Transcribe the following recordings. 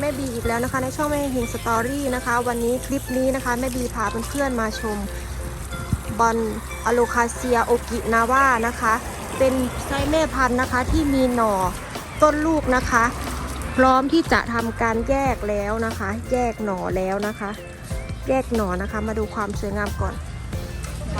แม่บีอีกแล้วนะคะ ในช่องแม่เฮงสตอรี่นะคะ วันนี้คลิปนี้นะคะแม่บีพาเพื่อนๆมาชมบอลอโลคาเซียโอกินาวานะคะ เป็นไส้แม่พันธุ์นะคะที่มีหน่อต้นลูกนะคะ พร้อมที่จะทำการแยกแล้วนะคะ แยกหน่อแล้วนะคะ แยกหน่อนะคะ มาดูความสวยงามก่อนใบ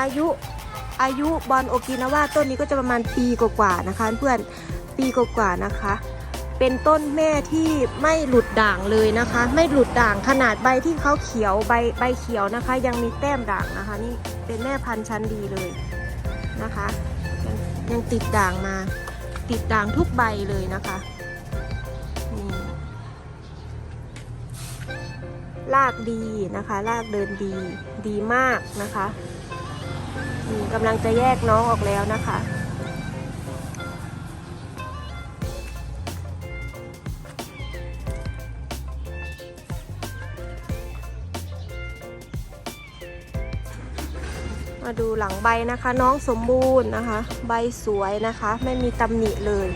อายุอายุบอลโอกินาวาต้นนี้ก็จะประมาณปีกว่าๆนะคะ เพื่อนปีกว่าๆนะคะ เป็นต้นแม่ที่ไม่หลุดด่างเลยนะคะ ไม่หลุดด่างขนาดใบที่เขาเขียวใบใบเขียวนะคะ ยังมีแต้มด่างนะคะ นี่เป็นแม่พันธุ์ชั้นดีเลยนะคะยังยังติดด่างมา ติดด่างทุกใบเลยนะคะนี่ลากดีนะคะลากเดินดีดีมากนะคะ กำลังจะแยกน้องออกแล้วนะคะ มาดูหลังใบนะคะ น้องสมบูรณ์นะคะ ใบสวยนะคะ ไม่มีตำหนิเลย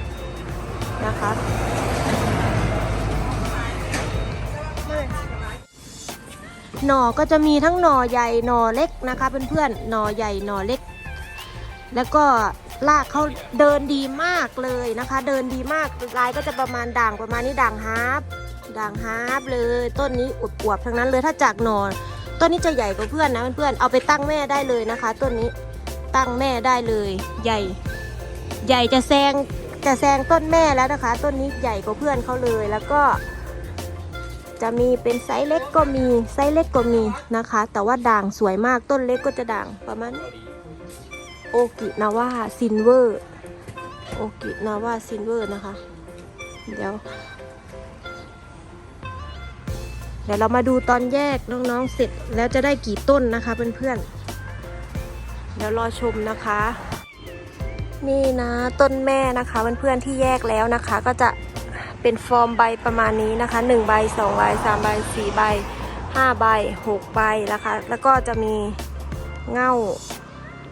นะคะ หน่อก็จะมีทั้งหน่อใหญ่หน่อเล็กนะคะเพื่อนๆหน่อใหญ่หน่อเล็ก แล้วก็ลากเขาเดินดีมากเลยนะคะ เดินดีมากลายก็จะประมาณด่างประมาณนี้ด่างฮาร์ปด่างฮาร์ปเลยต้นนี้อวบๆทั้งนั้นเลยถ้าจากหน่อต้นนี้จะใหญ่กว่าเพื่อนนะเพื่อนๆเอาไปตั้งแม่ได้เลยนะคะ ต้นนี้ตั้งแม่ได้เลยใหญ่ ใหญ่จะแซงจะแซงต้นแม่แล้วนะคะ ต้นนี้ใหญ่กว่าเพื่อนเขาเลยแล้วก็ จะมีเป็นไซส์เล็กก็มีไซส์เล็กก็มีนะคะ แต่ว่าด่างสวยมากต้นเล็กก็จะด่างประมาณโอกินาวาซินเวอร์โอกินาวาซินเวอร์นะคะ เดี๋ยว เดี๋ยวเรามาดูตอนแยกน้องๆเสร็จแล้วจะได้กี่ต้นนะคะเพื่อนๆเดี๋ยวรอชมนะคะ นี่นะต้นแม่นะคะเพื่อนๆที่แยกแล้วนะคะ ก็จะ เป็นฟอร์มใบประมาณนี้นะคะ1ใบ2ใบ3ใบ4ใบ5ใบ6ใบนะคะ แล้วก็จะมีเง่า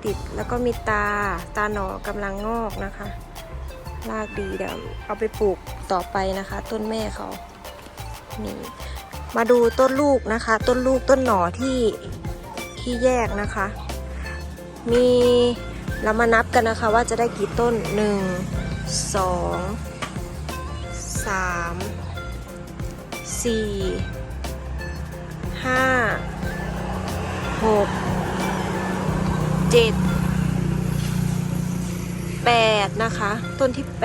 ติดแล้วก็มีตาตาหนอกำลังงอกนะคะรากดีเดี๋ยวเอาไปปลูกต่อไปนะคะ ต้นแม่เขานี่มาดูต้นลูกนะคะ ต้นลูกต้นหนอที่ที่แยกนะคะ มีเรามานับกันนะคะว่าจะได้กี่ต้น 1 2 3 4 5 6 7 8นะคะ ต้นที่8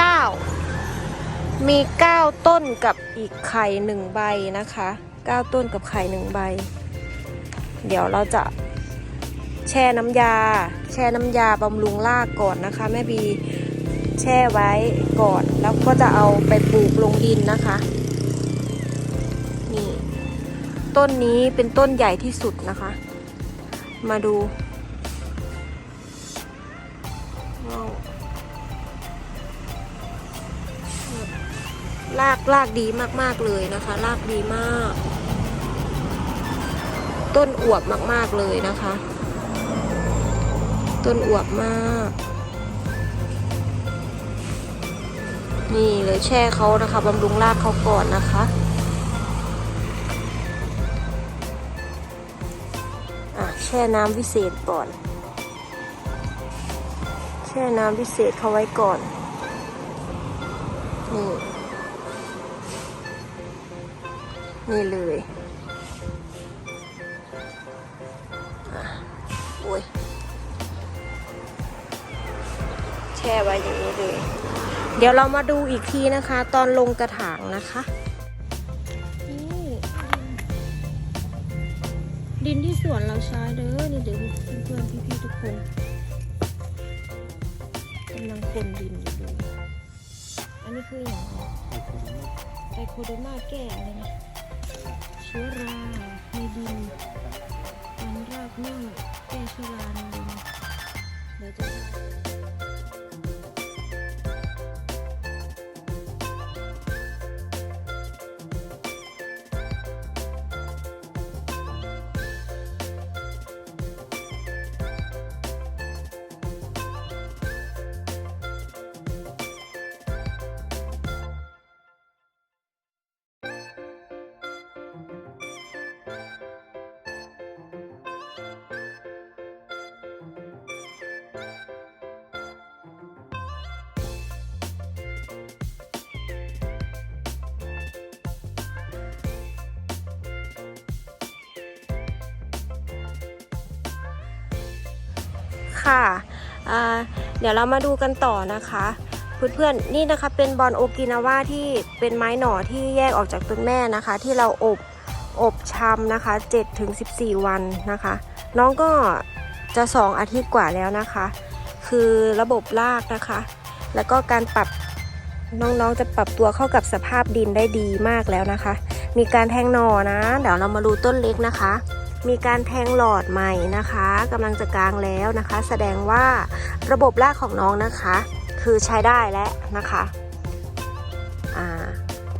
9มี9ต้นกับอีกไข่หนึ่งใบนะคะ9ต้นกับไข่หนึ่งใบ เดี๋ยวเราจะแช่น้ำยา แช่น้ำยาบำรุงรากก่อนนะคะแม่บี แช่ไว้ก่อนแล้วก็จะเอาไปปลูกลงดินนะคะ นี่ ต้นนี้เป็นต้นใหญ่ที่สุดนะคะ มาดูลากลากดีมากๆเลยนะคะลากดีมาก ต้นอวบมากๆเลยนะคะ ต้นอวบมาก นี่เลยแช่เขานะคะบำรุงรากเขาก่อนนะคะอะแช่น้ำวิเศษก่อน แช่น้ำวิเศษเขาไว้ก่อนนี่นี่เลยโอ้ยแช่ไว้อย่างนี้เลย เดี๋ยวเรามาดูอีกทีนะคะ ตอนลงกระถางนะคะนี่ดินที่สวนเราใช้เด้อนี่เดี๋ยวเพื่อนๆพี่ๆทุกคนกำลังคนดินอยู่เลยอันนี้คืออย่างไรไตโคโดมาแก้อะไรนะเชื้อราในดินการรากเน่าแก้เชื้อราในดินเดี๋ยวจะ ค่ะเดี๋ยวเรามาดูกันต่อนะคะเพื่อนๆนี่นะคะเป็นบอลโอกินาว่าที่เป็นไม้หน่อที่แยกออกจากต้นแม่นะคะ ที่เราอบอบชำนะคะ7ถึง14 วันนะคะ น้องก็จะ 2 อาทิตย์กว่าแล้วนะคะ คือระบบรากนะคะ แล้วก็การปรับน้องๆจะปรับตัวเข้ากับสภาพดินได้ดีมากแล้วนะคะ มีการแทงหน่อนะ เดี๋ยวเรามาดูต้นเล็กนะคะ มีการแทงหลอดใหม่นะคะกำลังจะกลางแล้วนะคะ แสดงว่าระบบรากของน้องนะคะ คือใช้ได้แล้วนะคะ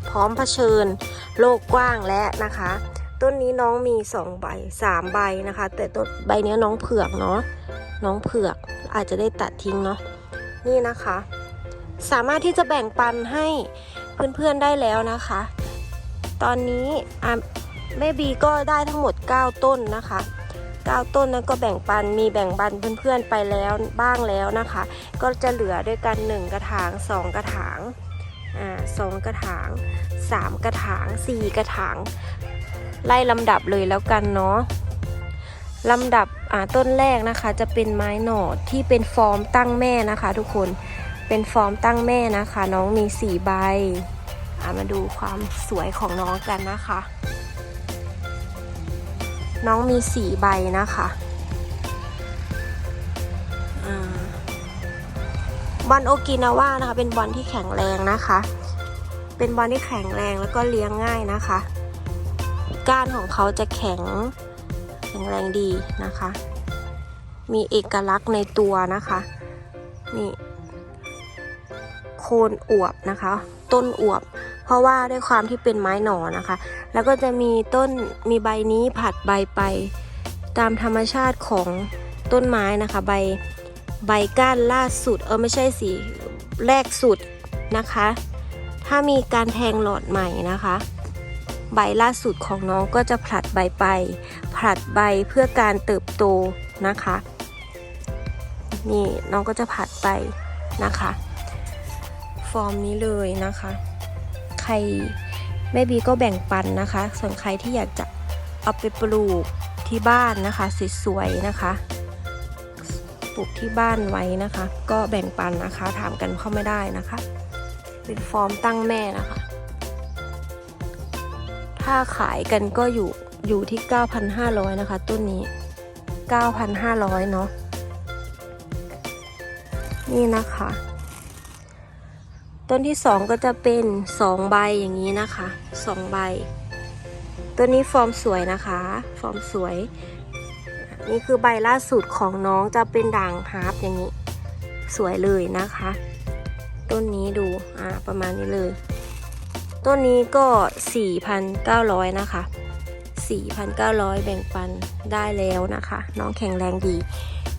พร้อมเผชิญโลกกว้างแล้วนะคะ ต้นนี้น้องมี 2 ใบ 3 ใบนะคะ แต่ต้นใบนี้น้องเผือกเนาะน้องเผือกอาจจะได้ตัดทิ้งเนาะนี่นะคะ สามารถที่จะแบ่งปันให้เพื่อนๆได้แล้วนะคะ ตอนนี้อะ แม่บีก็ได้ทั้งหมด 9 ต้นนะคะ 9 ต้นนั้นก็แบ่งปันมีแบ่งปันเพื่อนๆไปแล้วบ้างแล้วนะคะ ก็จะเหลือด้วยกัน 1 กระถาง 2 กระถางอ่าสองกระถาง 3 กระถาง 4 กระถาง ไล่ลำดับเลยแล้วกันเนาะลำดับอ่าต้นแรกนะคะจะเป็นไม้หน่อที่เป็นฟอร์มตั้งแม่นะคะ ทุกคนเป็นฟอร์มตั้งแม่นะคะ น้องมี4ใบอ่ามาดูความสวยของน้องกันนะคะ น้องมี4ใบนะคะบอลโอกินาว่านะคะ เป็นบอลที่แข็งแรงนะคะ เป็นบอลที่แข็งแรงแล้วก็เลี้ยงง่ายนะคะ ก้านของเขาจะแข็งแข็งแรงดีนะคะ มีเอกลักษณ์ในตัวนะคะ นี่ โคนอวบนะคะ ต้นอวบ เพราะว่าด้วยความที่เป็นไม้หนอนะคะ แล้วก็จะมีต้นมีใบนี้ผัดใบไป ตามธรรมชาติของต้นไม้นะคะ ใบใบก้านล่าสุดเออไม่ใช่สีแรกสุดนะคะ ถ้ามีการแทงหลอดใหม่นะคะ ใบล่าสุดของน้องก็จะผลัดใบไปผลัดใบเพื่อการเติบโตนะคะ นี่น้องก็จะผลัดไปนะคะ ฟอร์มนี้เลยนะคะ รแม่บีก็แบ่งปันนะคะ ส่วนใครที่อยากจะเอาไปปลูกที่บ้านนะคะสวยๆนะคะ ปลูกที่บ้านไว้นะคะ ก็แบ่งปันนะคะ ถามกันเข้าไม่ได้นะคะ เป็นฟอร์มตั้งแม่นะคะ ถ้าขายกันก็อยู่อยู่ที่ 9,500 นะคะต้นนี้ 9,500 เนาะนี่นะคะ ต้นที่2ก็จะเป็น2ใบอย่างนี้นะคะ2ใบ ตัวนี้ฟอร์มสวยนะคะ ฟอร์มสวย นี่คือใบล่าสุดของน้องจะเป็นด่างฮาร์ปอย่างนี้ สวยเลยนะคะ ต้นนี้ดูอ่าประมาณนี้เลย ต้นนี้ก็ 4,900 นะคะ 4,900 แบ่งปันได้แล้วนะคะ น้องแข็งแรงดี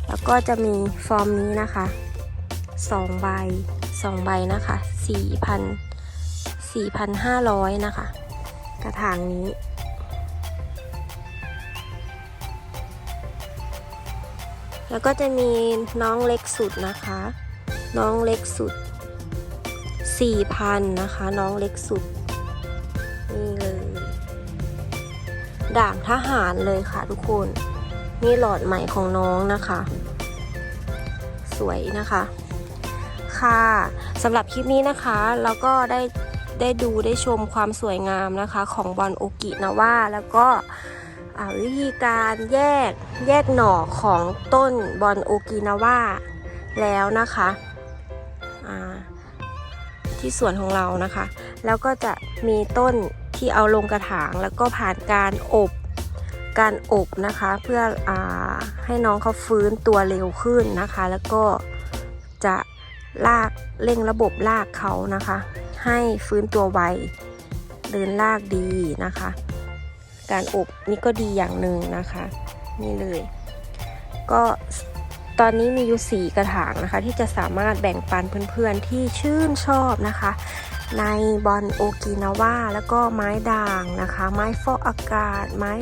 แล้วก็จะมีฟอร์มนี้นะคะ2ใบ 2 ใบนะคะ4,000 4,500 นะคะ กระถางนี้ แล้วก็จะมีน้องเล็กสุดนะคะ น้องเล็กสุด 4,000 นะคะ น้องเล็กสุด นี่เลย ด่างทหารเลยค่ะทุกคน นี่หลอดใหม่ของน้องนะคะ สวยนะคะ ค่ะสำหรับคลิปนี้นะคะเราก็ได้ได้ดูได้ชมความสวยงามนะคะของบอลโอกินาว่าแล้วก็วิธีการแยกแยกหน่อของต้นบอลโอกินาว่าแล้วนะคะที่สวนของเรานะคะ แล้วก็จะมีต้นที่เอาลงกระถางแล้วก็ผ่านการอบการอบนะคะ เพื่ออให้น้องเขาฟื้นตัวเร็วขึ้นนะคะ แล้วก็จะ ลากเร่งระบบลากเขานะคะ ให้ฟื้นตัวไวเดินลากดีนะคะ การอบนี่ก็ดีอย่างหนึ่งนะคะ นี่เลย ก็ตอนนี้มีอยู่สีกระถางนะคะ ที่จะสามารถแบ่งปันเพื่อนๆที่ชื่นชอบนะคะ ในบอลโอกินาว่าแล้วก็ไม้ด่างนะคะ ไม้ฟอกอากาศ ไม้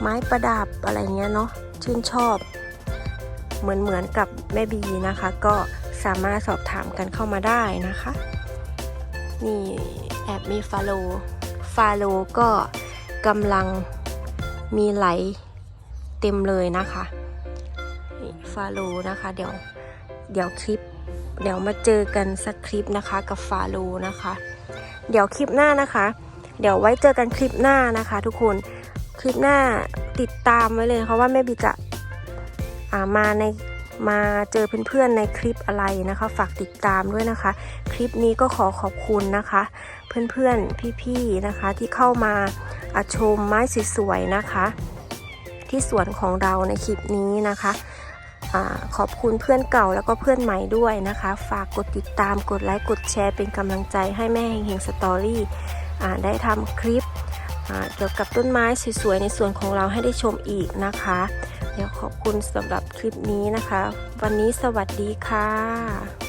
ไม้ประดับอะไรเงี้ยเนาะชื่นชอบ เหมือนเหมือนกับแม่บีนะคะ ก็ สามารถสอบถามกันเข้ามาได้นะคะนี่แอบมีฟาโลฟาโลก็กำลังมีไหลเต็มเลยนะคะนี่ฟาโลนะคะ เดี๋ยวเดี๋ยวคลิป เดี๋ยวมาเจอกันสักคลิปนะคะกับฟาโลนะคะ เดี๋ยวคลิปหน้านะคะ เดี๋ยวไว้เจอกันคลิปหน้านะคะ ทุกคนคลิปหน้าติดตามไว้เลยนะคะว่าแม่บีจะามาใน มาเจอเพื่อนๆในคลิปอะไรนะคะ ฝากติดตามด้วยนะคะ คลิปนี้ก็ขอขอบคุณนะคะ เพื่อนๆพี่ๆนะคะที่เข้ามาอชมไม้สวยๆนะคะ ที่สวนของเราในคลิปนี้นะคะอขอบคุณเพื่อนเก่าแล้วก็เพื่อนใหม่ด้วยนะคะ ฝากกดติดตามกดไลค์กดแชร์เป็นกำลังใจให้แม่เฮงเฮงสตอรี่ได้ทำคลิปเกี่ยวกับต้นไม้สวยๆในสวนของเราให้ได้ชมอีกนะคะ เดี๋ยวขอบคุณสำหรับคลิปนี้นะคะ วันนี้สวัสดีค่ะ